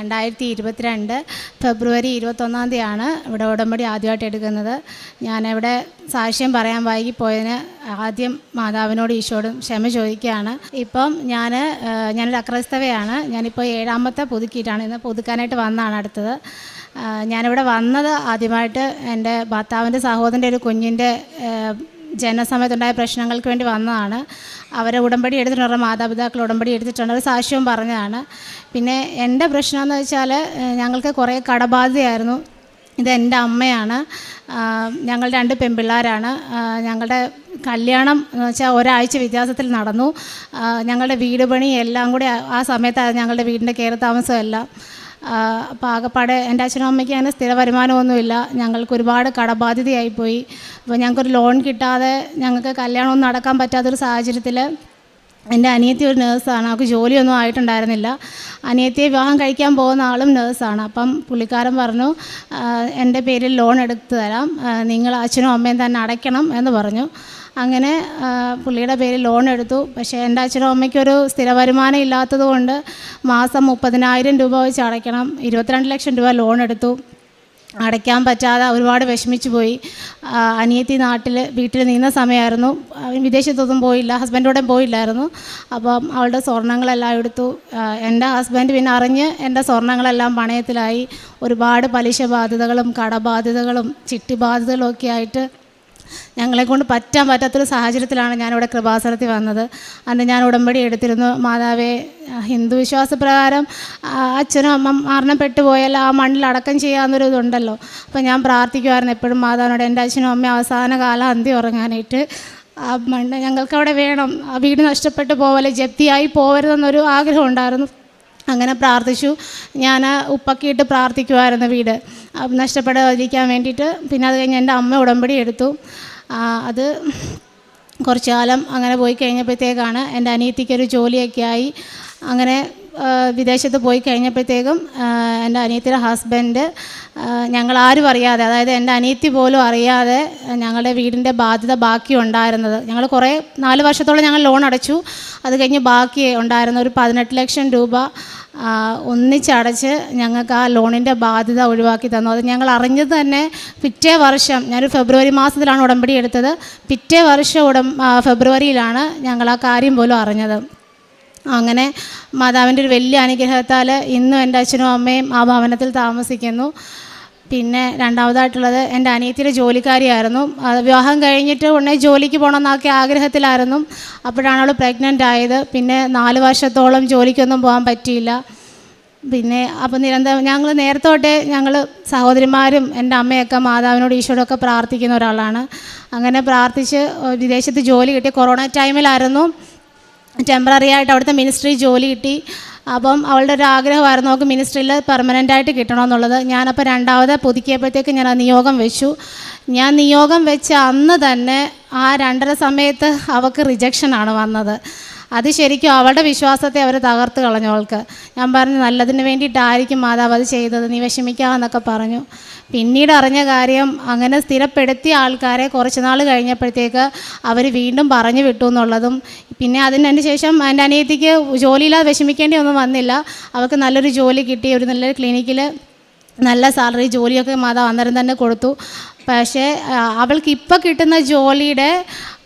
രണ്ടായിരത്തി ഇരുപത്തിരണ്ട് ഫെബ്രുവരി ഇരുപത്തൊന്നാം തീയതിയാണ് ഇവിടെ ഉടമ്പടി ആദ്യമായിട്ട് എടുക്കുന്നത്. ഞാനിവിടെ സാക്ഷ്യം പറയാൻ വൈകിപ്പോയതിന് ആദ്യം മാതാവിനോട് ഈശോടും ക്ഷമ ചോദിക്കുകയാണ്. ഇപ്പം ഞാൻ ഞാനൊരു അക്രൈസ്തവയാണ് ഞാനിപ്പോൾ ഏഴാമത്തെ പുതുക്കിയിട്ടാണ് ഇന്ന് പുതുക്കാനായിട്ട് വന്നതാണ് അടുത്തത്. ഞാനിവിടെ വന്നത് ആദ്യമായിട്ട് എന്റെ ഭർത്താവിന്റെ സഹോദരന്റെ ഒരു കുഞ്ഞിന്റെ ജനസമയത്തുണ്ടായ പ്രശ്നങ്ങൾക്ക് വേണ്ടി വന്നതാണ്. അവരെ ഉടമ്പടി എടുത്തിട്ടുണ്ട്. മാതാപിതാക്കൾ ഉടമ്പടി എടുത്തിട്ടുണ്ട്. ഒരു സാക്ഷ്യവും പറഞ്ഞതാണ്. പിന്നെ എന്റെ പ്രശ്നമെന്ന് വെച്ചാൽ ഞങ്ങൾക്ക് കുറേ കടബാധ്യതയായിരുന്നു. ഇത് എന്റെ അമ്മയാണ്. ഞങ്ങൾ രണ്ട് പെൺപിള്ളേരാണ്. ഞങ്ങളുടെ കല്യാണം എന്ന് വെച്ചാൽ ഒരാഴ്ച വ്യത്യാസത്തിൽ നടന്നു. ഞങ്ങളുടെ വീട് പണി എല്ലാം കൂടി ആ- ആ സമയത്താണ് ഞങ്ങളുടെ വീടിന്റെ കയറി താമസം എല്ലാം അപ്പോൾ ആകെപ്പാടെ എന്റെ അച്ഛനും അമ്മയ്ക്ക് അങ്ങനെ സ്ഥിര വരുമാനമൊന്നുമില്ല. ഞങ്ങൾക്ക് ഒരുപാട് കടബാധ്യതയായിപ്പോയി. അപ്പോൾ ഞങ്ങൾക്കൊരു ലോൺ കിട്ടാതെ ഞങ്ങൾക്ക് കല്യാണമൊന്നും നടക്കാൻ പറ്റാത്തൊരു സാഹചര്യത്തിൽ എന്റെ അനിയത്തി ഒരു നേഴ്സാണ് അവൾക്ക് ജോലിയൊന്നും ആയിട്ടുണ്ടായിരുന്നില്ല. അനിയത്തിയെ വിവാഹം കഴിക്കാൻ പോകുന്ന ആളും നേഴ്സാണ് അപ്പം പുള്ളിക്കാരൻ പറഞ്ഞു എന്റെ പേരിൽ ലോൺ എടുത്തു തരാം. നിങ്ങൾ അച്ഛനും അമ്മയും തന്നെ അടയ്ക്കണം എന്ന് പറഞ്ഞു. അങ്ങനെ പുള്ളിയുടെ പേരിൽ ലോൺ എടുത്തു. പക്ഷേ എന്റെ അച്ഛനും അമ്മയ്ക്കൊരു സ്ഥിര വരുമാനം ഇല്ലാത്തത് കൊണ്ട് മാസം മുപ്പതിനായിരം രൂപ വെച്ച് അടയ്ക്കണം. ഇരുപത്തിരണ്ട് ലക്ഷം രൂപ ലോൺ എടുത്തു. അടയ്ക്കാൻ പറ്റാതെ ഒരുപാട് വിഷമിച്ചു പോയി. അനിയത്തി നാട്ടിൽ വീട്ടിൽ നിന്ന സമയമായിരുന്നു. വിദേശത്തൊന്നും പോയില്ല ഹസ്ബൻഡോടെ പോയില്ലായിരുന്നു. അപ്പം അവളുടെ സ്വർണങ്ങളെല്ലാം എടുത്തു. എന്റെ ഹസ്ബൻഡ് പിന്നെ അറിഞ്ഞ് എന്റെ സ്വർണങ്ങളെല്ലാം പണയത്തിലായി. ഒരുപാട് പലിശ ബാധ്യതകളും കടബാധ്യതകളും ചിട്ടി ബാധ്യതകളും ഒക്കെ ആയിട്ട് ഞങ്ങളെ കൊണ്ട് പറ്റാൻ പറ്റാത്തൊരു സാഹചര്യത്തിലാണ് ഞാനിവിടെ കൃപാസനത്തിൽ വന്നത്. അന്ന് ഞാൻ ഉടമ്പടി എടുത്തിരുന്നു. മാതാവേ ഹിന്ദു വിശ്വാസപ്രകാരം അച്ഛനും അമ്മ മരണപ്പെട്ടു പോയാൽ ആ മണ്ണിൽ അടക്കം ചെയ്യാവുന്നൊരു ഇതുണ്ടല്ലോ. അപ്പോൾ ഞാൻ പ്രാർത്ഥിക്കുമായിരുന്നു എപ്പോഴും മാതാവിനോട് എന്റെ അച്ഛനും അമ്മയും അവസാന കാലം അന്തി ഉറങ്ങാനായിട്ട്. ആ മണ്ണ് ഞങ്ങൾക്ക് അവിടെ വേണം. ആ വീട് നഷ്ടപ്പെട്ടു പോവല്ലേ ജപ്തിയായി പോകരുതെന്നൊരു ആഗ്രഹം ഉണ്ടായിരുന്നു. അങ്ങനെ പ്രാർത്ഥിച്ചു. ഞാൻ ഉപ്പക്കിയിട്ട് പ്രാർത്ഥിക്കുമായിരുന്നു വീട്. നഷ്ടപ്പെടാതിരിക്കാൻ വേണ്ടിയിട്ട്. പിന്നെ അത് കഴിഞ്ഞ് എന്റെ അമ്മ ഉടമ്പടി എടുത്തു. അത് കുറച്ച് കാലം അങ്ങനെ പോയി കഴിഞ്ഞപ്പോഴത്തേക്കാണ് എന്റെ അനിയത്തിക്കൊരു ജോലിയൊക്കെ ആയി. അങ്ങനെ വിദേശത്ത് പോയി കഴിഞ്ഞപ്പോഴത്തേക്കും എന്റെ അനിയത്തിയുടെ ഹസ്ബൻഡ് ഞങ്ങൾ ആരും അറിയാതെ അതായത് എന്റെ അനിയത്തി പോലും അറിയാതെ ഞങ്ങളുടെ വീടിന്റെ ബാധ്യത ബാക്കി ഉണ്ടായിരുന്നത്. ഞങ്ങൾ കുറേ നാല് വർഷത്തോളം ഞങ്ങൾ ലോൺ അടച്ചു. അത് കഴിഞ്ഞ് ബാക്കി ഉണ്ടായിരുന്ന ഒരു പതിനെട്ട് ലക്ഷം രൂപ ഒന്നിച്ചടച്ച് ഞങ്ങൾക്ക് ആ ലോണിന്റെ ബാധ്യത ഒഴിവാക്കി തന്നു. അത് ഞങ്ങൾ അറിഞ്ഞത് തന്നെ പിറ്റേ വർഷം ഞാനൊരു ഫെബ്രുവരി മാസത്തിലാണ് ഉടമ്പടി എടുത്തത്. പിറ്റേ വർഷം ഉടം ഫെബ്രുവരിയിലാണ് ഞങ്ങൾ ആ കാര്യം പോലും അറിഞ്ഞത്. അങ്ങനെ മാതാവിന്റെ ഒരു വലിയ അനുഗ്രഹത്താൽ ഇന്നും എന്റെ അച്ഛനും അമ്മയും ആ ഭവനത്തിൽ താമസിക്കുന്നു. പിന്നെ രണ്ടാമതായിട്ടുള്ളത് എന്റെ അനിയത്തിയുടെ ജോലിക്കാരിയായിരുന്നു. വിവാഹം കഴിഞ്ഞിട്ട് ഉടനെ ജോലിക്ക് പോകണമെന്നൊക്കെ ആഗ്രഹത്തിലായിരുന്നു. അപ്പോഴാണ് അവൾ പ്രഗ്നന്റ് ആയത്. പിന്നെ നാല് വർഷത്തോളം ജോലിക്കൊന്നും പോകാൻ പറ്റിയില്ല. പിന്നെ അപ്പോൾ നിരന്തരം ഞങ്ങൾ നേരത്തെ തൊട്ടേ ഞങ്ങൾ സഹോദരിമാരും എന്റെ അമ്മയൊക്കെ മാതാവിനോട് ഈശോടൊക്കെ പ്രാർത്ഥിക്കുന്ന ഒരാളാണ്. അങ്ങനെ പ്രാർത്ഥിച്ച് വിദേശത്ത് ജോലി കിട്ടി. കൊറോണ ടൈമിലായിരുന്നു ടെമ്പററി ആയിട്ട് അവിടുത്തെ മിനിസ്ട്രി ജോലി കിട്ടി. അപ്പം അവളുടെ ഒരു ആഗ്രഹമായിരുന്നു അവൾക്ക് മിനിസ്ട്രിയിൽ പെർമനന്റായിട്ട് കിട്ടണമെന്നുള്ളത്. ഞാനപ്പോൾ രണ്ടാമത് പുതുക്കിയപ്പോഴത്തേക്ക് ഞാൻ ആ നിയോഗം വെച്ചു. ഞാൻ നിയോഗം വെച്ച അന്ന് തന്നെ ആ രണ്ടര സമയത്ത് അവൾക്ക് റിജക്ഷനാണ് വന്നത്. അത് ശരിക്കും അവളുടെ വിശ്വാസത്തെ അവർ തകർത്ത് കളഞ്ഞു അവൾക്ക്. ഞാൻ പറഞ്ഞു നല്ലതിന് വേണ്ടിയിട്ടായിരിക്കും മാതാവ് അത് ചെയ്തത്. നീ വിഷമിക്കാമെന്നൊക്കെ പറഞ്ഞു. പിന്നീട് അറിഞ്ഞ കാര്യം അങ്ങനെ സ്ഥിരപ്പെടുത്തിയ ആൾക്കാരെ കുറച്ച് നാൾ കഴിഞ്ഞപ്പോഴത്തേക്ക് അവർ വീണ്ടും പറഞ്ഞു വിട്ടു എന്നുള്ളതും പിന്നെ അതിന് ശേഷം എന്റെ അനിയത്തിക്ക് ജോലിയില്ലാതെ വിഷമിക്കേണ്ടി ഒന്നും വന്നില്ല. അവൾക്ക് നല്ലൊരു ജോലി കിട്ടി ഒരു നല്ലൊരു ക്ലിനിക്കിൽ നല്ല സാലറി ജോലിയൊക്കെ മാതാവ് അന്നേരം തന്നെ കൊടുത്തു. പക്ഷേ അവൾക്ക് ഇപ്പോൾ കിട്ടുന്ന ജോലിയുടെ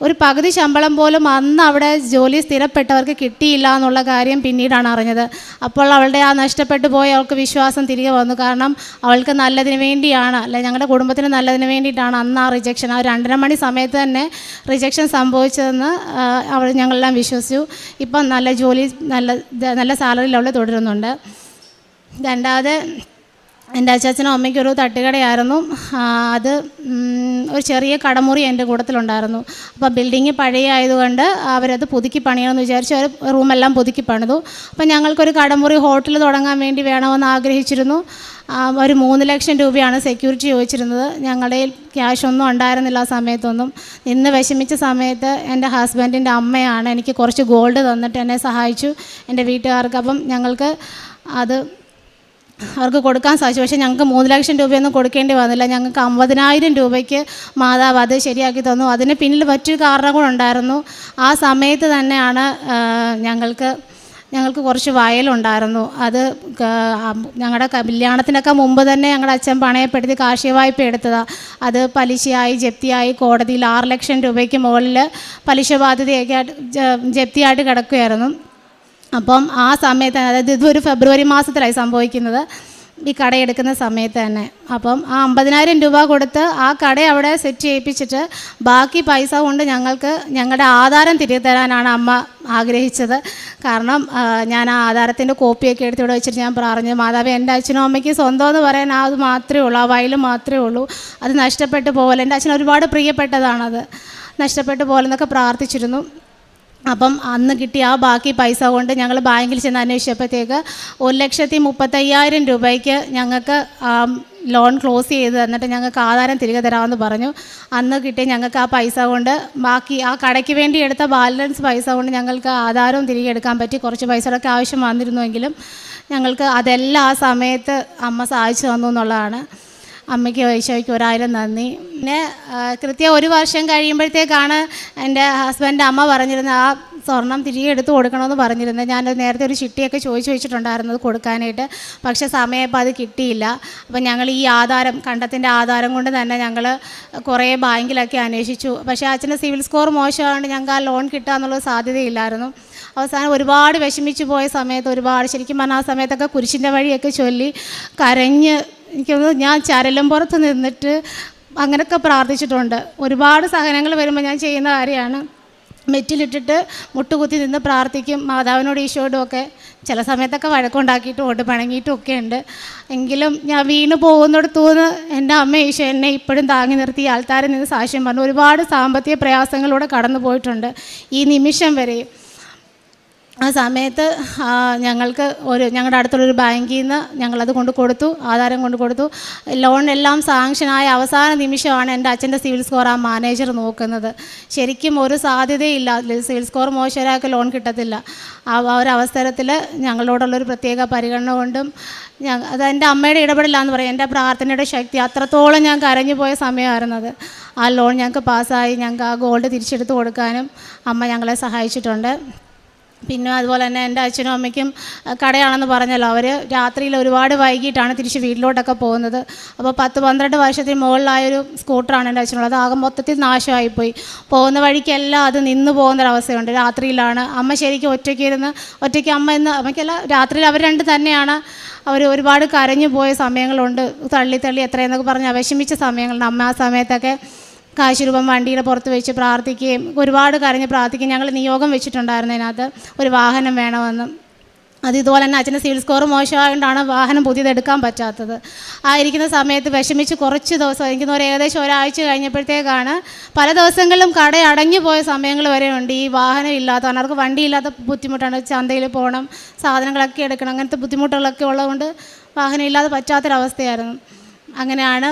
ഒരു പകുതി ശമ്പളം പോലും അന്ന് അവിടെ ജോലി സ്ഥിരപ്പെട്ടവർക്ക് കിട്ടിയില്ല എന്നുള്ള കാര്യം പിന്നീടാണ് അറിഞ്ഞത്. അപ്പോൾ അവളുടെ ആ നഷ്ടപ്പെട്ടു പോയ അവൾക്ക് വിശ്വാസം തിരികെ വന്നു. കാരണം അവൾക്ക് നല്ലതിന് വേണ്ടിയാണ് അല്ലെ ഞങ്ങളുടെ കുടുംബത്തിന് നല്ലതിന് വേണ്ടിയിട്ടാണ് അന്ന് ആ റിജക്ഷൻ ആ രണ്ടര മണി സമയത്ത് തന്നെ റിജക്ഷൻ സംഭവിച്ചതെന്ന് അവൾ ഞങ്ങളെല്ലാം വിശ്വസിച്ചു. ഇപ്പം നല്ല ജോലി നല്ല നല്ല സാലറിയിൽ അവൾ തുടരുന്നുണ്ട്. രണ്ടാമത് എന്റെ അച്ചാച്ചനും അമ്മയ്ക്കും ഒരു തട്ടുകടയായിരുന്നു. അത് ഒരു ചെറിയ കടമുറി എന്റെ കൂട്ടത്തിലുണ്ടായിരുന്നു. അപ്പോൾ ബിൽഡിങ് പഴയ ആയതുകൊണ്ട് അവരത് പുതുക്കി പണിയണമെന്ന് വിചാരിച്ച് അവർ റൂമെല്ലാം പുതുക്കി പണിതു. അപ്പോൾ ഞങ്ങൾക്കൊരു കടമുറി ഹോട്ടൽ തുടങ്ങാൻ വേണ്ടി വേണമെന്ന് ആഗ്രഹിച്ചിരുന്നു. ഒരു മൂന്ന് ലക്ഷം രൂപയാണ് സെക്യൂരിറ്റി ചോദിച്ചിരുന്നത്. ഞങ്ങളുടെ ക്യാഷ് ഒന്നും ഉണ്ടായിരുന്നില്ല ആ സമയത്തൊന്നും. ഇന്ന് വിഷമിച്ച സമയത്ത് എന്റെ ഹസ്ബൻഡിന്റെ അമ്മയാണ് എനിക്ക് കുറച്ച് ഗോൾഡ് തന്നിട്ട് എന്നെ സഹായിച്ചു. എന്റെ വീട്ടുകാർക്ക് അപ്പം ഞങ്ങൾക്ക് അത് അവർക്ക് കൊടുക്കാൻ സാധിച്ചു. പക്ഷേ ഞങ്ങൾക്ക് മൂന്ന് ലക്ഷം രൂപയൊന്നും കൊടുക്കേണ്ടി വന്നില്ല. ഞങ്ങൾക്ക് അമ്പതിനായിരം രൂപയ്ക്ക് മാതാവ് അത് ശരിയാക്കി തന്നു. അതിന് പിന്നിൽ മറ്റൊരു കാരണം കൂടെ ഉണ്ടായിരുന്നു. ആ സമയത്ത് തന്നെയാണ് ഞങ്ങൾക്ക് ഞങ്ങൾക്ക് കുറച്ച് വയലുണ്ടായിരുന്നു. അത് ഞങ്ങളുടെ കല്യാണത്തിനൊക്കെ മുമ്പ് തന്നെ ഞങ്ങളുടെ അച്ഛൻ പണയപ്പെടുത്തി കാർഷിക വായ്പ എടുത്തതാണ് അത് പലിശയായി ജപ്തിയായി കോടതിയിൽ ആറ് ലക്ഷം രൂപയ്ക്ക് മുകളിൽ പലിശ ബാധ്യതയൊക്കെ ജപ്തിയായിട്ട് കിടക്കുകയായിരുന്നു. അപ്പം ആ സമയത്ത് അതായത് ഇതൊരു ഫെബ്രുവരി മാസത്തിലായി സംഭവിക്കുന്നത്. ഈ കടയെടുക്കുന്ന സമയത്ത് തന്നെ. അപ്പം ആ അമ്പതിനായിരം രൂപ കൊടുത്ത് ആ കട അവിടെ സെറ്റ് ചെയ്യിപ്പിച്ചിട്ട് ബാക്കി പൈസ കൊണ്ട് ഞങ്ങൾക്ക് ഞങ്ങളുടെ ആധാരം തിരികെ തരാനാണ് അമ്മ ആഗ്രഹിച്ചത്. കാരണം ഞാൻ ആ ആധാരത്തിന്റെ കോപ്പിയൊക്കെ എടുത്ത് ഇവിടെ വെച്ചിട്ട് ഞാൻ പറഞ്ഞു മാതാവ് എന്റെ അച്ഛനും അമ്മയ്ക്ക് സ്വന്തം എന്ന് പറയാൻ ആ അത് മാത്രമേ ഉള്ളൂ ആ വയൽ മാത്രമേ ഉള്ളൂ. അത് നഷ്ടപ്പെട്ടു പോകല എന്റെ അച്ഛൻ ഒരുപാട് പ്രിയപ്പെട്ടതാണത്. നഷ്ടപ്പെട്ടു പോലെന്നൊക്കെ പ്രാർത്ഥിച്ചിരുന്നു. അപ്പം അന്ന് കിട്ടിയ ആ ബാക്കി പൈസ കൊണ്ട് ഞങ്ങൾ ബാങ്കിൽ ചെന്ന് അന്വേഷിച്ചപ്പോഴത്തേക്ക് ഒരു ലക്ഷത്തി മുപ്പത്തയ്യായിരം രൂപയ്ക്ക് ഞങ്ങൾക്ക് ലോൺ ക്ലോസ് ചെയ്ത് തന്നിട്ട് ഞങ്ങൾക്ക് ആധാരം തിരികെ തരാമെന്ന് പറഞ്ഞു. അന്ന് കിട്ടിയ ഞങ്ങൾക്ക് ആ പൈസ കൊണ്ട് ബാക്കി ആ കടയ്ക്ക് വേണ്ടി എടുത്ത ബാലൻസ് പൈസ കൊണ്ട് ഞങ്ങൾക്ക് ആധാരവും തിരികെ എടുക്കാൻ പറ്റി. കുറച്ച് പൈസകളൊക്കെ ആവശ്യം വന്നിരുന്നുവെങ്കിലും ഞങ്ങൾക്ക് അതെല്ലാം ആ സമയത്ത് അമ്മ സഹായിച്ചു തന്നു എന്നുള്ളതാണ്. അമ്മയ്ക്ക് ഈശോയ്ക്ക് ഒരായിരം നന്ദി. പിന്നെ കൃത്യം ഒരു വർഷം കഴിയുമ്പോഴത്തേക്കാണ് എന്റെ ഹസ്ബൻഡ് അമ്മ പറഞ്ഞിരുന്നത് ആ സ്വർണം തിരികെ എടുത്ത് കൊടുക്കണമെന്ന് പറഞ്ഞിരുന്നത് ഞാൻ നേരത്തെ ഒരു ചിട്ടിയൊക്കെ ചോദിച്ചു വെച്ചിട്ടുണ്ടായിരുന്നത് കൊടുക്കാനായിട്ട്. പക്ഷേ സമയപ്പോൾ അത് കിട്ടിയില്ല. അപ്പം ഞങ്ങൾ ഈ ആധാരം കണ്ടത്തിന്റെ ആധാരം കൊണ്ട് തന്നെ ഞങ്ങൾ കുറേ ബാങ്കിലൊക്കെ അന്വേഷിച്ചു. പക്ഷേ അച്ഛന്റെ സിവിൽ സ്കോർ മോശമായതുകൊണ്ട് ഞങ്ങൾക്ക് ആ ലോൺ കിട്ടുക എന്നുള്ളത് സാധ്യതയില്ലായിരുന്നു. അവസാനം ഒരുപാട് വിഷമിച്ചു പോയ സമയത്ത് ഒരുപാട് ശരിക്കും പറഞ്ഞാൽ ആ സമയത്തൊക്കെ കുരിശിന്റെ വഴിയൊക്കെ ചൊല്ലി കരഞ്ഞ് എനിക്ക് ഞാൻ ചരലും പുറത്ത് നിന്നിട്ട് അങ്ങനെയൊക്കെ പ്രാർത്ഥിച്ചിട്ടുണ്ട്. ഒരുപാട് സഹനങ്ങൾ വരുമ്പോൾ ഞാൻ ചെയ്യുന്ന കാര്യമാണ്. മെറ്റിലിട്ടിട്ട് മുട്ടുകുത്തി നിന്ന് പ്രാർത്ഥിക്കും. മാതാവിനോട് ഈശോയോടും ഒക്കെ ചില സമയത്തൊക്കെ വഴക്കുണ്ടാക്കിയിട്ടും ഉണ്ട് പിണങ്ങിയിട്ടും ഒക്കെ ഉണ്ട്. എങ്കിലും ഞാൻ വീണ് പോകുന്നിടത്തുനിന്ന് എന്റെ അമ്മ ഈശോ എന്നെ ഇപ്പോഴും താങ്ങി നിർത്തി ആൾക്കാരിൽ നിന്ന് സാക്ഷ്യം പറഞ്ഞു. ഒരുപാട് സാമ്പത്തിക പ്രയാസങ്ങളിലൂടെ കടന്നു പോയിട്ടുണ്ട് ഈ നിമിഷം വരെയും ആ സമയത്ത് ഞങ്ങൾക്ക് ഒരു ഞങ്ങളുടെ അടുത്തുള്ളൊരു ബാങ്കിൽ നിന്ന് ഞങ്ങളത് കൊണ്ട് കൊടുത്തു ആധാരം കൊണ്ട് കൊടുത്തു. ലോൺ എല്ലാം സാങ്ഷനായ അവസാന നിമിഷമാണ് എന്റെ അച്ഛന്റെ സിവിൽ സ്കോർ ആ മാനേജർ നോക്കുന്നത്. ശരിക്കും ഒരു സാധ്യതയില്ല. സിവിൽ സ്കോർ മോശമായൊക്കെ ലോൺ കിട്ടത്തില്ല. ആ ഒരു അവസരത്തിൽ ഞങ്ങളോടുള്ളൊരു പ്രത്യേക പരിഗണന കൊണ്ടും ഞാൻ അത് എന്റെ അമ്മയുടെ ഇടപെടലാന്ന് പറയും. എന്റെ പ്രാർത്ഥനയുടെ ശക്തി അത്രത്തോളം ഞാൻ കരഞ്ഞു പോയ സമയമായിരുന്നത്. ആ ലോൺ ഞങ്ങൾക്ക് പാസ്സായി. ഞങ്ങൾക്ക് ആ ഗോൾഡ് തിരിച്ചെടുത്ത് കൊടുക്കാനും അമ്മ ഞങ്ങളെ സഹായിച്ചിട്ടുണ്ട്. പിന്നെ അതുപോലെ തന്നെ എന്റെ അച്ഛനും അമ്മയ്ക്കും കടയാണെന്ന് പറഞ്ഞല്ലോ. അവർ രാത്രിയിൽ ഒരുപാട് വൈകിട്ടാണ് തിരിച്ച് വീട്ടിലോട്ടൊക്കെ പോകുന്നത്. അപ്പോൾ പത്ത് പന്ത്രണ്ട് വർഷത്തിന് മുകളിലായൊരു സ്കൂട്ടറാണ് എന്റെ അച്ഛനുള്ളത്. ആകെ മൊത്തത്തിൽ നാശമായിപ്പോയി. പോകുന്ന വഴിക്കെല്ലാം അത് നിന്ന് പോകുന്നൊരവസ്ഥയുണ്ട്. രാത്രിയിലാണ് അമ്മ ശരിക്കും ഒറ്റയ്ക്ക് ഇരുന്ന് ഒറ്റയ്ക്ക് അമ്മ ഇന്ന് അമ്മയ്ക്കല്ല രാത്രിയിൽ അവർ രണ്ട് തന്നെയാണ്. അവർ ഒരുപാട് കരഞ്ഞു പോയ സമയങ്ങളുണ്ട്. തള്ളി തള്ളി എത്രയെന്നൊക്കെ പറഞ്ഞ് വിഷമിച്ച സമയങ്ങളുണ്ട്. അമ്മ ആ സമയത്തൊക്കെ കാശ് രൂപം വണ്ടിയുടെ പുറത്ത് വെച്ച് പ്രാർത്ഥിക്കുകയും ഒരുപാട് കരഞ്ഞ് പ്രാർത്ഥിക്കുകയും ഞങ്ങൾ നിയോഗം വെച്ചിട്ടുണ്ടായിരുന്നു അതിനകത്ത്. ഒരു വാഹനം വേണമെന്ന്. അത് ഇതുപോലെ തന്നെ അച്ഛന്റെ സിവിൽ സ്കോർ മോശമായതുകൊണ്ടാണ് വാഹനം പുതിയത് എടുക്കാൻ പറ്റാത്തത്. ആ ഇരിക്കുന്ന സമയത്ത് വിഷമിച്ച് കുറച്ച് ദിവസം എനിക്ക് ഒരു ഏകദേശം ഒരാഴ്ച കഴിഞ്ഞപ്പോഴത്തേക്കാണ് പല ദിവസങ്ങളിലും കട അടഞ്ഞു പോയ സമയങ്ങൾ വരെ ഉണ്ട്. ഈ വാഹനം ഇല്ലാത്ത അവർക്ക് വണ്ടി ഇല്ലാത്ത ബുദ്ധിമുട്ടാണ്. ചന്തയിൽ പോകണം സാധനങ്ങളൊക്കെ എടുക്കണം അങ്ങനത്തെ ബുദ്ധിമുട്ടുകളൊക്കെ ഉള്ളതുകൊണ്ട് വാഹനം ഇല്ലാതെ പറ്റാത്തൊരവസ്ഥയായിരുന്നു. അങ്ങനെയാണ്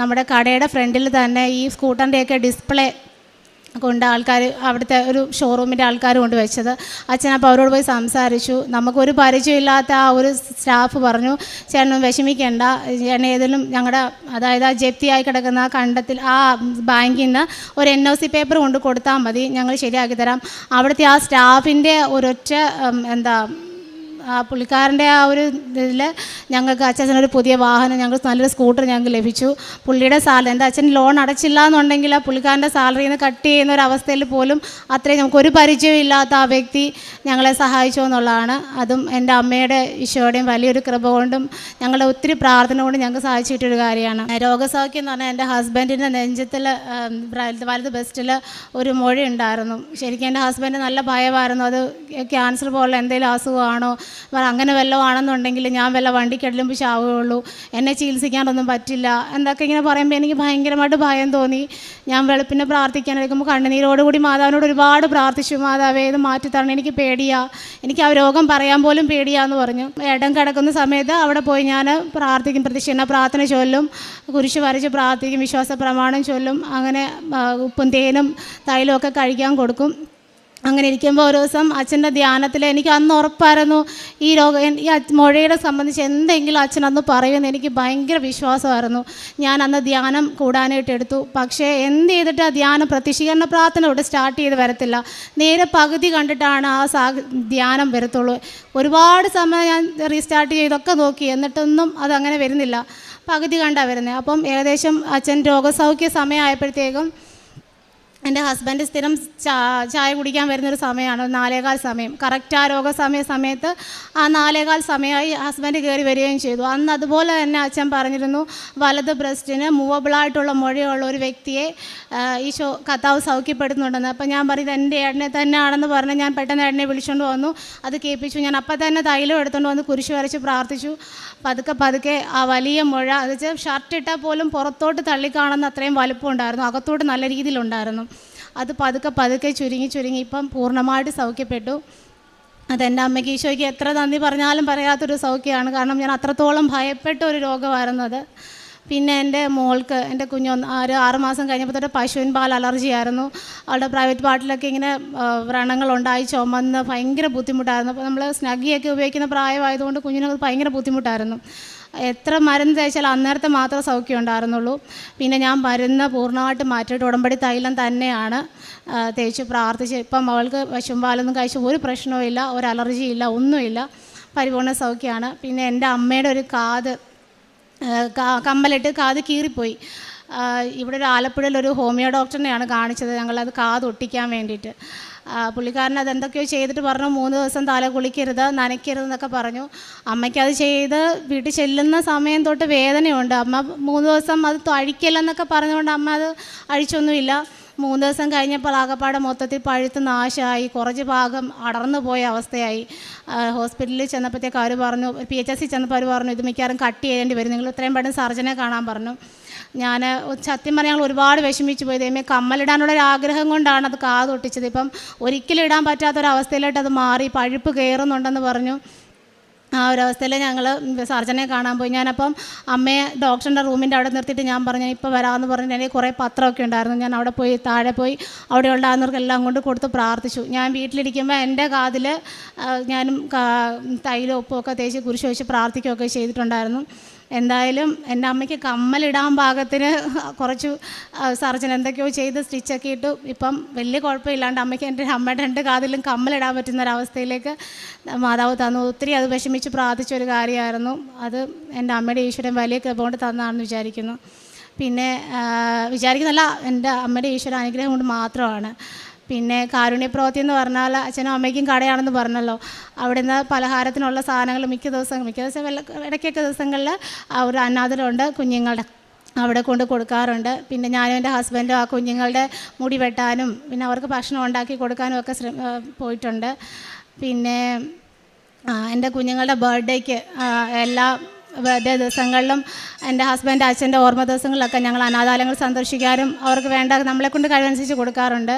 നമ്മുടെ കടയുടെ ഫ്രണ്ടിൽ തന്നെ ഈ സ്കൂട്ടറിന്റെയൊക്കെ ഡിസ്പ്ലേ കൊണ്ട് ആൾക്കാർ അവിടുത്തെ ഒരു ഷോറൂമിന്റെ ആൾക്കാർ കൊണ്ട് വെച്ചത്. അച്ഛൻ അപ്പോൾ അവരോട് പോയി സംസാരിച്ചു. നമുക്കൊരു പരിചയമില്ലാത്ത ആ ഒരു സ്റ്റാഫ് പറഞ്ഞു ചേട്ടനും വിഷമിക്കേണ്ട. ചേട്ടൻ ഏതെങ്കിലും ഞങ്ങളുടെ അതായത് ആ ജപ്തിയായി കിടക്കുന്ന ആ കണ്ടത്തിൽ ആ ബാങ്കിൽ നിന്ന് ഒരു എൻ ഒ സി പേപ്പർ കൊണ്ട് കൊടുത്താൽ മതി. ഞങ്ങൾ ശരിയാക്കി തരാം. അവിടുത്തെ ആ സ്റ്റാഫിന്റെ ഒരൊറ്റ എന്താ ആ പുള്ളിക്കാരന്റെ ആ ഒരു ഇതിൽ ഞങ്ങൾക്ക് അച്ഛനൊരു പുതിയ വാഹനം ഞങ്ങൾ നല്ലൊരു സ്കൂട്ടർ ഞങ്ങൾക്ക് ലഭിച്ചു. പുള്ളിയുടെ സാലറി എന്റെ അച്ഛൻ ലോൺ അടച്ചില്ല എന്നുണ്ടെങ്കിൽ ആ പുള്ളിക്കാരന്റെ സാലറിയിൽ നിന്ന് കട്ട് ചെയ്യുന്ന ഒരു അവസ്ഥയിൽ പോലും അത്രയും നമുക്കൊരു പരിചയം ഇല്ലാത്ത ആ വ്യക്തി ഞങ്ങളെ സഹായിച്ചു എന്നുള്ളതാണ്. അതും എന്റെ അമ്മയുടെ ഈശോയുടെയും വലിയൊരു കൃപ കൊണ്ടും ഞങ്ങളുടെ ഒത്തിരി പ്രാർത്ഥന കൊണ്ട് ഞങ്ങൾക്ക് സാധിച്ചു കിട്ടിയൊരു കാര്യമാണ്. രോഗസൗഖ്യം എന്ന് പറഞ്ഞാൽ എന്റെ ഹസ്ബൻഡിന്റെ നെഞ്ചത്തിൽ വലത് ബെസ്റ്റിൽ ഒരു മൊഴി ഉണ്ടായിരുന്നു. ശരിക്കും എന്റെ ഹസ്ബൻഡ് നല്ല ഭയമായിരുന്നു. അത് ക്യാൻസർ പോലുള്ള എന്തെങ്കിലും അസുഖമാണോ പറ- അങ്ങനെ വല്ലതും ആണെന്നുണ്ടെങ്കിൽ ഞാൻ വല്ല വണ്ടിക്കടലും ചാവുകയുള്ളൂ. എന്നെ ചികിത്സിക്കാനൊന്നും പറ്റില്ല. എന്തൊക്കെ ഇങ്ങനെ പറയുമ്പോൾ എനിക്ക് ഭയങ്കരമായിട്ട് ഭയം തോന്നി. ഞാൻ വെളുപ്പിനെ പ്രാർത്ഥിക്കാൻ എടുക്കുമ്പോൾ കണ്ണുനീരോടുകൂടി മാതാവിനോട് ഒരുപാട് പ്രാർത്ഥിച്ചു. മാതാവേ ഇത് മാറ്റിത്തരണം എനിക്ക് പേടിയാ. എനിക്ക് ആ രോഗം പറയാൻ പോലും പേടിയാന്ന് പറഞ്ഞു. ഇടം കിടക്കുന്ന സമയത്ത് അവിടെ പോയി ഞാൻ പ്രാർത്ഥിക്കും. പ്രതിഷ്ഠ പ്രാർത്ഥന ചൊല്ലും. കുരിശ് വരച്ച് പ്രാർത്ഥിക്കും. വിശ്വാസ പ്രമാണം ചൊല്ലും. അങ്ങനെ ഉപ്പും തേനും തൈലമൊക്കെ കഴിക്കാൻ കൊടുക്കും. അങ്ങനെ ഇരിക്കുമ്പോൾ ഒരു ദിവസം അച്ഛന്റെ ധ്യാനത്തിൽ എനിക്ക് അന്ന് ഉറപ്പായിരുന്നു ഈ രോഗം ഈ മുഴയുടെ സംബന്ധിച്ച് എന്തെങ്കിലും അച്ഛൻ അന്ന് പറയുമെന്ന് എനിക്ക് ഭയങ്കര വിശ്വാസമായിരുന്നു. ഞാൻ അന്ന് ധ്യാനം കൂടാനായിട്ട് എടുത്തു. പക്ഷേ എന്ത് ചെയ്തിട്ട് ആ ധ്യാനം പ്രത്യക്ഷീകരണ പ്രാർത്ഥന ഇവിടെ സ്റ്റാർട്ട് ചെയ്ത് വരത്തില്ല. നേരെ പകുതി കണ്ടിട്ടാണ് ആ സാ ധ്യാനം വരത്തുള്ളൂ. ഒരുപാട് സമയം ഞാൻ റീസ്റ്റാർട്ട് ചെയ്തൊക്കെ നോക്കി എന്നിട്ടൊന്നും അതങ്ങനെ വരുന്നില്ല. പകുതി കണ്ടാണ് വരുന്നത് അപ്പം ഏകദേശം അച്ഛൻ രോഗസൗഖ്യ സമയമായപ്പോഴത്തേക്കും എന്റെ ഹസ്ബൻഡ് സ്ഥിരം ചായ കുടിക്കാൻ വരുന്നൊരു സമയമാണ് നാലേകാൽ സമയം. കറക്റ്റ് ആ രോഗസമയ സമയത്ത് ആ നാലേകാൽ സമയമായി ഹസ്ബൻഡ് കയറി വരികയും ചെയ്തു. അന്ന് അതുപോലെ തന്നെ അച്ഛൻ പറഞ്ഞിരുന്നു വലത് ബ്രസ്റ്റിന് മൂവബിളായിട്ടുള്ള മുഴയുള്ള ഒരു വ്യക്തിയെ ഈശോ കത്താവ് സൗഖ്യപ്പെടുന്നുണ്ടെന്ന് അപ്പം ഞാൻ പറഞ്ഞത് എന്റെ ഏടനെ തന്നെയാണെന്ന് പറഞ്ഞ് ഞാൻ പെട്ടെന്ന് ഏടനെ വിളിച്ചുകൊണ്ട് വന്നു അത് കേൾപ്പിച്ചു. ഞാൻ അപ്പം തന്നെ തൈലം എടുത്തുകൊണ്ട് വന്ന് കുരിശ് വരച്ച് പ്രാർത്ഥിച്ചു. പതുക്കെ പതുക്കെ ആ വലിയ മുഴ അത് ഷർട്ട് ഇട്ടാൽ പോലും പുറത്തോട്ട് തള്ളിക്കാണുന്ന അത്രയും വലുപ്പം ഉണ്ടായിരുന്നു അകത്തോട്ട് നല്ല രീതിയിലുണ്ടായിരുന്നു. അത് പതുക്കെ പതുക്കെ ചുരുങ്ങി ചുരുങ്ങി ഇപ്പം പൂർണമായിട്ട് സൗഖ്യപ്പെട്ടു. അതെന്റെ അമ്മയ്ക്ക് ഈശോയ്ക്ക് എത്ര നന്ദി പറഞ്ഞാലും പറയാത്തൊരു സൗഖ്യമാണ്. കാരണം ഞാൻ അത്രത്തോളം ഭയപ്പെട്ട ഒരു രോഗമായിരുന്നു അത്. പിന്നെ എന്റെ മോൾക്ക് എന്റെ കുഞ്ഞൊന്ന് ഒരു ആറുമാസം കഴിഞ്ഞപ്പോൾ തൊട്ട് പശുവിൻ പാൽ അലർജി ആയിരുന്നു. അവളുടെ പ്രൈവറ്റ് പാർട്ടിലൊക്കെ ഇങ്ങനെ വ്രണങ്ങളുണ്ടായി ചുമന്ന് ഭയങ്കര ബുദ്ധിമുട്ടായിരുന്നു. അപ്പോൾ നമ്മൾ സ്നഗിയൊക്കെ ഉപയോഗിക്കുന്ന പ്രായമായതുകൊണ്ട് കുഞ്ഞിനത് ഭയങ്കര ബുദ്ധിമുട്ടായിരുന്നു. എത്ര മരുന്ന് തേച്ചാൽ അന്നേരത്തെ മാത്രമേ സൗഖ്യം ഉണ്ടായിരുന്നുള്ളൂ. പിന്നെ ഞാൻ മരുന്ന് പൂർണമായിട്ട് മാറ്റിയിട്ട് ഉടമ്പടി തൈലം തന്നെയാണ് തേച്ച് പ്രാർത്ഥിച്ച്. ഇപ്പം അവൾക്ക് പശുമ്പാലൊന്നും കഴിച്ച് ഒരു പ്രശ്നവും ഇല്ല ഒരു അലർജി ഇല്ല ഒന്നുമില്ല. പരിപൂർണ സൗഖ്യമാണ്. പിന്നെ എന്റെ അമ്മയുടെ ഒരു കാത് കമ്പലിട്ട് കാത് കീറിപ്പോയി. ഇവിടെ ഒരു ആലപ്പുഴയിൽ ഒരു ഹോമിയോ ഡോക്ടറിനെയാണ് കാണിച്ചത്. ഞങ്ങളത് കാത് ഒട്ടിക്കാൻ വേണ്ടിയിട്ട് പുള്ളിക്കാരൻ അത് എന്തൊക്കെയോ ചെയ്തിട്ട് പറഞ്ഞു മൂന്ന് ദിവസം തല കുളിക്കരുത് നനയ്ക്കരുത് എന്നൊക്കെ പറഞ്ഞു. അമ്മയ്ക്ക് അത് ചെയ്ത് വീട്ടിൽ ചെല്ലുന്ന സമയം തൊട്ട് വേദനയുണ്ട്. അമ്മ മൂന്ന് ദിവസം അത് അഴിക്കില്ലെന്നൊക്കെ പറഞ്ഞുകൊണ്ട് അമ്മ അത് അഴിച്ചൊന്നുമില്ല. മൂന്ന് ദിവസം കഴിഞ്ഞപ്പോൾ ആകപ്പാടെ മൊത്തത്തിൽ പഴുത്ത് നാശമായി കുറച്ച് ഭാഗം അടർന്നു പോയ അവസ്ഥയായി ഹോസ്പിറ്റലിൽ ചെന്നപ്പോഴത്തേക്ക് അവർ പറഞ്ഞു പി എച്ച് എസ് സി ചെന്നപ്പോൾ അവർ പറഞ്ഞു ഇത് മിക്കവാറും കട്ട് ചെയ്യേണ്ടി വരും. നിങ്ങൾ ഇത്രയും പെട്ടെന്ന് സർജനെ കാണാൻ പറഞ്ഞു. ഞാൻ സത്യം പറഞ്ഞാൽ ഞങ്ങൾ ഒരുപാട് വിഷമിച്ചു പോയി. ദൈവമേ കമ്മലിടാനുള്ള ഒരു ആഗ്രഹം കൊണ്ടാണ് അത് കാത് ഒട്ടിച്ചത് ഇപ്പം ഒരിക്കലും ഇടാൻ പറ്റാത്തൊരവസ്ഥയിലോട്ട് അത് മാറി പഴുപ്പ് കയറുന്നുണ്ടെന്ന് പറഞ്ഞു. ആ ഒരു അവസ്ഥയിൽ ഞങ്ങൾ സർജനെ കാണാൻ പോയി. ഞാനപ്പം അമ്മയെ ഡോക്ടറിന്റെ റൂമിന്റെ അവിടെ നിർത്തിയിട്ട് ഞാൻ പറഞ്ഞു ഇപ്പോൾ വരാമെന്ന് പറഞ്ഞിട്ട് എനിക്ക് കുറേ പത്രമൊക്കെ ഉണ്ടായിരുന്നു. ഞാൻ അവിടെ പോയി താഴെ പോയി അവിടെ ഉണ്ടാകുന്നവർക്കെല്ലാം കൊണ്ട് കൊടുത്ത് പ്രാർത്ഥിച്ചു. ഞാൻ വീട്ടിലിരിക്കുമ്പോൾ എന്റെ കാതിൽ ഞാനും തൈലും ഉപ്പുമൊക്കെ തേച്ച് കുരിശ് വെച്ച് പ്രാർത്ഥിക്കുകയൊക്കെ ചെയ്തിട്ടുണ്ടായിരുന്നു. എന്തായാലും എന്റെ അമ്മയ്ക്ക് കമ്മലിടാൻ പാകത്തിന് കുറച്ച് സർജൻ എന്തൊക്കെയോ ചെയ്ത് സ്റ്റിച്ചൊക്കെ ഇട്ടു. ഇപ്പം വലിയ കുഴപ്പമില്ലാണ്ട് അമ്മയ്ക്ക് എന്റെ അമ്മയുടെ രണ്ട് കാതിലും കമ്മലിടാൻ പറ്റുന്ന ഒരവസ്ഥയിലേക്ക് മാതാവ് തന്നു. ഒത്തിരി അത് വിഷമിച്ച് പ്രാർത്ഥിച്ച ഒരു കാര്യമായിരുന്നു. അത് എന്റെ അമ്മയുടെ ഈശ്വരൻ വലിയ കൃപ കൊണ്ട് തന്നാണെന്ന് വിചാരിക്കുന്നു. പിന്നെ വിചാരിക്കുന്നല്ല എന്റെ അമ്മയുടെ ഈശ്വര അനുഗ്രഹം കൊണ്ട് മാത്രമാണ്. പിന്നെ കാരുണ്യപ്രവൃത്തി എന്ന് പറഞ്ഞാൽ അച്ഛനും അമ്മയ്ക്കും കടയാണെന്ന് പറഞ്ഞല്ലോ. അവിടുന്ന് പലഹാരത്തിനുള്ള സാധനങ്ങൾ മിക്ക ദിവസം മിക്ക ദിവസം ഇടയ്ക്കൊക്കെ ദിവസങ്ങളിൽ ഒരു അനാഥരുണ്ട് കുഞ്ഞുങ്ങളുടെ അവിടെ കൊണ്ട് കൊടുക്കാറുണ്ട്. പിന്നെ ഞാനും എന്റെ ഹസ്ബൻഡും ആ കുഞ്ഞുങ്ങളുടെ മുടി വെട്ടാനും പിന്നെ അവർക്ക് ഭക്ഷണം ഉണ്ടാക്കി കൊടുക്കാനും ഒക്കെ പോയിട്ടുണ്ട്. പിന്നെ എന്റെ കുഞ്ഞുങ്ങളുടെ ബർത്ത്ഡേക്ക് എല്ലാ ബർത്ത്ഡേ ദിവസങ്ങളിലും എന്റെ ഹസ്ബൻഡ് അച്ഛന്റെ ഓർമ്മ ദിവസങ്ങളിലൊക്കെ ഞങ്ങൾ അനാഥാലയങ്ങൾ സന്ദർശിക്കാനും അവർക്ക് വേണ്ട നമ്മളെക്കൊണ്ട് കഴിവനുസരിച്ച് കൊടുക്കാറുണ്ട്.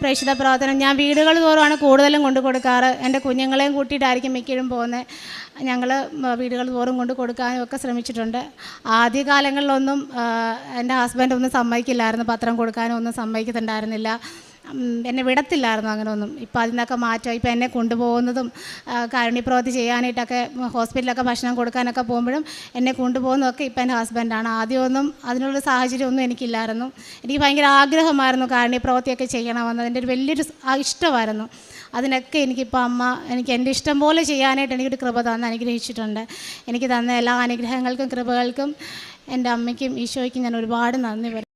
പ്രേക്ഷിത പ്രവർത്തനം ഞാൻ വീടുകൾ തോറുമാണ് കൂടുതലും കൊണ്ടു കൊടുക്കാറ്. എന്റെ കുഞ്ഞുങ്ങളെയും കൂട്ടിയിട്ടായിരിക്കും മിക്കഴും പോകുന്നത്. ഞങ്ങൾ വീടുകൾ തോറും കൊണ്ട് കൊടുക്കാനും ഒക്കെ ശ്രമിച്ചിട്ടുണ്ട്. ആദ്യകാലങ്ങളിലൊന്നും എന്റെ ഹസ്ബൻഡ് ഒന്നും സമ്മതിക്കില്ലായിരുന്നു. പത്രം കൊടുക്കാനും ഒന്നും സമ്മതിക്കുന്നുണ്ടായിരുന്നില്ല എന്നെ വിടത്തില്ലായിരുന്നു അങ്ങനെ ഒന്നും ഇപ്പോൾ അതിൽ നിന്നൊക്കെ മാറ്റം ഇപ്പോൾ എന്നെ കൊണ്ടുപോകുന്നതും കാരുണ്യപ്രവൃത്തി ചെയ്യാനായിട്ടൊക്കെ ഹോസ്പിറ്റലിലൊക്കെ ഭക്ഷണം കൊടുക്കാനൊക്കെ പോകുമ്പോഴും എന്നെ കൊണ്ടുപോകുന്നതൊക്കെ ഇപ്പം എന്റെ ഹസ്ബൻഡാണ് ആദ്യമൊന്നും അതിനുള്ള സാഹചര്യമൊന്നും എനിക്കില്ലായിരുന്നു. എനിക്ക് ഭയങ്കര ആഗ്രഹമായിരുന്നു കാരുണ്യപ്രവൃത്തിയൊക്കെ ചെയ്യണമെന്ന്. അതിന്റെ ഒരു വലിയൊരു ഇഷ്ടമായിരുന്നു. അതിനൊക്കെ എനിക്കിപ്പോൾ അമ്മ എനിക്ക് എന്റെ ഇഷ്ടം പോലെ ചെയ്യാനായിട്ട് എനിക്കൊരു കൃപ തന്ന് അനുഗ്രഹിച്ചിട്ടുണ്ട്. എനിക്ക് തന്ന എല്ലാ അനുഗ്രഹങ്ങൾക്കും കൃപകൾക്കും എന്റെ അമ്മയ്ക്കും ഈശോയ്ക്കും ഞാൻ ഒരുപാട് നന്ദി പറയും